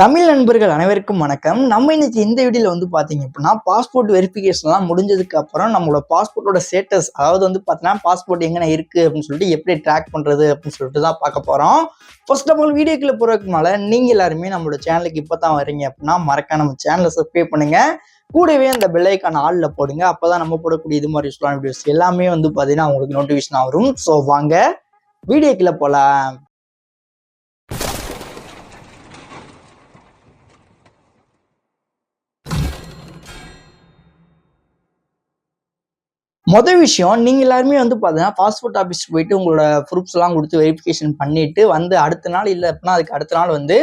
தமிழ் நண்பர்கள் அனைவருக்கும் வணக்கம். நம்ம இன்னைக்கு இந்த வீடியோல வந்து பாத்தீங்க அப்படின்னா பாஸ்போர்ட் வெரிஃபிகேஷன்லாம் முடிஞ்சதுக்கு அப்புறம் நம்மளோட பாஸ்போர்ட்டோட ஸ்டேட்டஸ் அதாவது வந்து பார்த்தீங்கன்னா பாஸ்போர்ட் எங்கே இருக்கு அப்படின்னு சொல்லிட்டு எப்படி ட்ராக் பண்றது அப்படின்னு சொல்லிட்டு தான் பார்க்க போறோம். ஃபர்ஸ்ட் ஆஃப் ஆல் வீடியோக்குள்ள போறதுக்கு மேல நீங்க எல்லாருமே நம்மளோட சேனலுக்கு இப்போ தான் வரீங்க அப்படின்னா மறக்காம நம்ம சேனலை சப்ஸ்கிரைப் பண்ணுங்க. கூடவே அந்த பிள்ளைக்கான ஐக்கான ஆளில் போடுங்க. அப்பதான் நம்ம போடக்கூடிய இது மாதிரி யூஸ்ஃபுல்லான வீடியோஸ் எல்லாமே வந்து பார்த்தீங்கன்னா உங்களுக்கு நோட்டிஃபிகேஷன் வரும். ஸோ வாங்க வீடியோக்குள்ள போலாம். மொதல் விஷயம் நீங்க எல்லாருமே வந்து பார்த்தீங்கன்னா பாஸ்போர்ட் ஆஃபீஸ் போயிட்டு உங்களோட ப்ரூஃப்ஸ் எல்லாம் கொடுத்து வெரிஃபிகேஷன் பண்ணிட்டு வந்து அடுத்த நாள் இல்லை அப்படின்னா அதுக்கு அடுத்த நாள் வந்து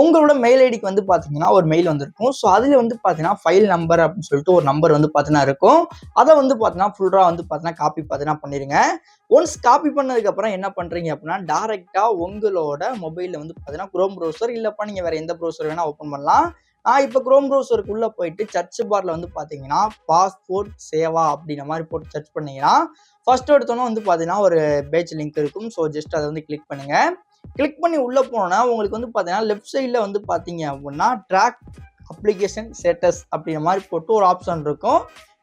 உங்களோட மெயில் ஐடிக்கு வந்து பார்த்தீங்கன்னா ஒரு மெயில் வந்திருக்கும். ஸோ அதில் வந்து பார்த்தீங்கன்னா ஃபைல் நம்பர் அப்படின்னு சொல்லிட்டு ஒரு நம்பர் வந்து பார்த்தீங்கன்னா இருக்கும். அதை வந்து பார்த்தீங்கன்னா ஃபுல்லாக வந்து பார்த்தீங்கன்னா காப்பி பார்த்தீங்கன்னா பண்ணிடுங்க ஒன்ஸ் காப்பி பண்ணதுக்கப்புறம் என்ன பண்ணுறீங்க அப்படின்னா டேரெக்டாக உங்களோட மொபைலில் வந்து பார்த்தீங்கன்னா குரோம் ப்ரௌசர் இல்லைப்பா நீங்கள் வேறு எந்த ப்ரௌசர் வேணால் ஓப்பன் பண்ணலாம். நான் இப்போ குரோம் ப்ரௌசருக்குள்ளே போயிட்டு சர்ச் பாரில் வந்து பார்த்தீங்கன்னா பாஸ்போர்ட் சேவா அப்படின்ற மாதிரி போட்டு சர்ச் பண்ணீங்கன்னா ஃபர்ஸ்ட் எடுத்தோன்னே வந்து பார்த்தீங்கன்னா ஒரு பேஜ் லிங்க் இருக்கும். ஸோ ஜஸ்ட் அதை வந்து கிளிக் பண்ணுங்க. கிளிக் பண்ணி உள்ளே போனோன்னா உங்களுக்கு வந்து பார்த்தீங்கன்னா லெஃப்ட் சைடில் வந்து பார்த்தீங்க அப்படின்னா ட்ராக் அப்ளிகேஷன் ஸ்டேட்டஸ் அப்படின்ற மாதிரி போட்டு ஒரு ஆப்ஷன் இருக்கும்.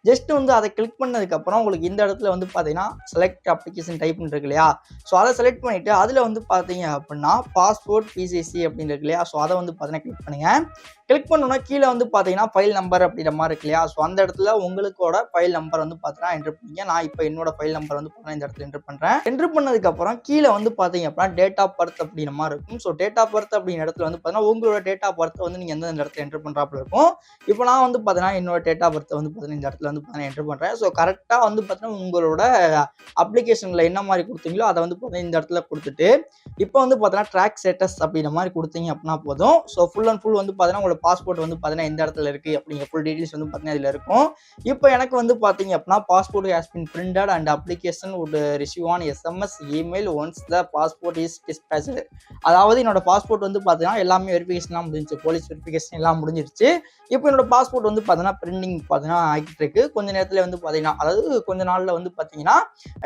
ஜஸ்ட் வந்து அதை கிளிக் பண்ணதுக்கப்புறம் உங்களுக்கு இந்த இடத்துல வந்து பார்த்தீங்கன்னா செலக்ட் அப்ளிகேஷன் டைப் இருக்கு இல்லையா? ஸோ அதை செலக்ட் பண்ணிவிட்டு அதில் வந்து பார்த்தீங்க அப்படின்னா பாஸ்போர்ட் பிசிசி அப்படின்னு இருக்கு இல்லையா? ஸோ அதை வந்து பார்த்தீங்கன்னா கிளிக் பண்ணுங்கள் கிளிக் பண்ணோன்னா கீழே வந்து பார்த்தீங்கன்னா ஃபைல் நம்பர் அப்படின்ற மாதிரி இருக்கு இல்லையா? ஸோ அந்த இடத்துல உங்களுக்கோட ஃபைல் நம்பர் வந்து பார்த்தீங்கன்னா என்ட்ரு பண்ணிங்க. நான் இப்போ என்னோட ஃபைல் நம்பர் வந்து பார்த்தீங்கன்னா இந்த இடத்துல என்ட்ரு பண்ணுறேன் என்ட்ரு பண்ணதுக்கப்புறம் கீழே வந்து பார்த்தீங்க அப்படின்னா டேட் ஆஃப் பர்த் அப்படின்ற மாதிரி இருக்கும். ஸோ டேட் ஆஃப் பர்த் அப்படிங்கிற இடத்துல வந்து பார்த்தீங்கன்னா உங்களோட டேட் ஆஃப் பர்த் வந்து நீங்கள் எந்த இடத்துல என்ட்ரு பண்ணுறாப்புல இருக்கும். இப்போ நான் வந்து பார்த்தீங்கன்னா என்னோட டேட் ஆஃப் பர்த் வந்து பார்த்தீங்கன்னா இந்த இடத்துல வந்து பார்த்தீங்கன்னா என்ட்ரு பண்ணுறேன் ஸோ கரெக்டாக வந்து பார்த்தீங்கன்னா உங்களோட அப்ளிகேஷனில் என்ன மாதிரி கொடுத்தீங்களோ அதை வந்து பார்த்தீங்கன்னா இந்த இடத்துல கொடுத்துட்டு இப்போ வந்து பார்த்தீங்கன்னா ட்ராக் ஸ்டேட்டஸ் அப்படின்ற மாதிரி கொடுத்தீங்க அப்படின்னா போதும். ஸோ ஃபுல் அண்ட் ஃபுல் வந்து பார்த்தீங்கன்னா உங்களோட பாஸ்போர்ட் வந்து பார்த்தீங்கன்னா எந்த இடத்துல இருக்குது அப்படிங்கிற ஃபுல் டீட்டெயில்ஸ் வந்து பார்த்தீங்கன்னா இதில் இருக்கும். இப்போ எனக்கு வந்து பார்த்தீங்க அப்படின்னா passport has been printed and application would receive on SMS email once the passport is dispatch அதாவது என்னோட பாஸ்போர்ட் வந்து பார்த்தீங்கன்னா எல்லாமே வெரிஃபிகேஷன்லாம் முடிஞ்சிச்சு போலீஸ் வெரிஃபிகேஷன் எல்லாம் முடிஞ்சிருச்சு. இப்போ என்னோட பாஸ்போர்ட் வந்து பார்த்தீங்கன்னா பிரிண்டிங் பார்த்தீங்கன்னா ஆகிட்டு இருக்கு. கொஞ்ச நேரத்தில் வந்து பார்த்தீங்கன்னா அதாவது கொஞ்ச நாளில் வந்து பார்த்தீங்கன்னா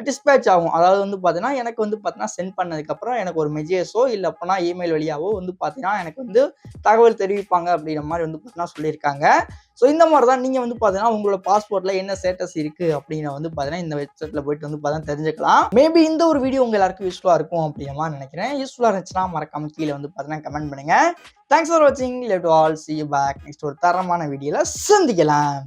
டிஸ்பேச் ஆகும். அதாவது வந்து பார்த்தீங்கன்னா எனக்கு வந்து பார்த்தீங்கன்னா சென்ட் பண்ணதுக்கப்புறம் எனக்கு ஒரு மெசேஜோ இல்லை அப்படின்னா இமெயில் வழியாவோ வந்து பார்த்தீங்கன்னா எனக்கு வந்து தகவல் தெரிவிப்பாங்க அப்படிங்கிற மாதிரி வந்து பார்த்தீங்கன்னா சொல்லியிருக்காங்க. ஸோ இந்த மாதிரி தான் நீங்கள் வந்து பார்த்தீங்கன்னா உங்களோட பாஸ்போர்ட்டில் என்ன ஸ்டேட்டஸ் இருக்குது அப்படின்னு வந்து பார்த்தீங்கன்னா இந்த வெப்சைட்டில் போயிட்டு வந்து பார்த்தீங்கன்னா தெரிஞ்சுக்கலாம். மேபி இந்த ஒரு வீடியோ உங்கள் எல்லாருக்கும் யூஸ்ஃபுல்லாக இருக்கும் அப்படிங்கிற மாதிரி நினைக்கிறேன். யூஸ்ஃபுல்லாக இருந்துச்சுன்னா மறக்காம கீழே வந்து பார்த்தீங்கன்னா கமெண்ட் பண்ணுங்கள் தேங்க்ஸ் ஃபார் வாட்சிங் let all see you back next ஒரு தரமான வீடியோவில் சந்திக்கலாம்.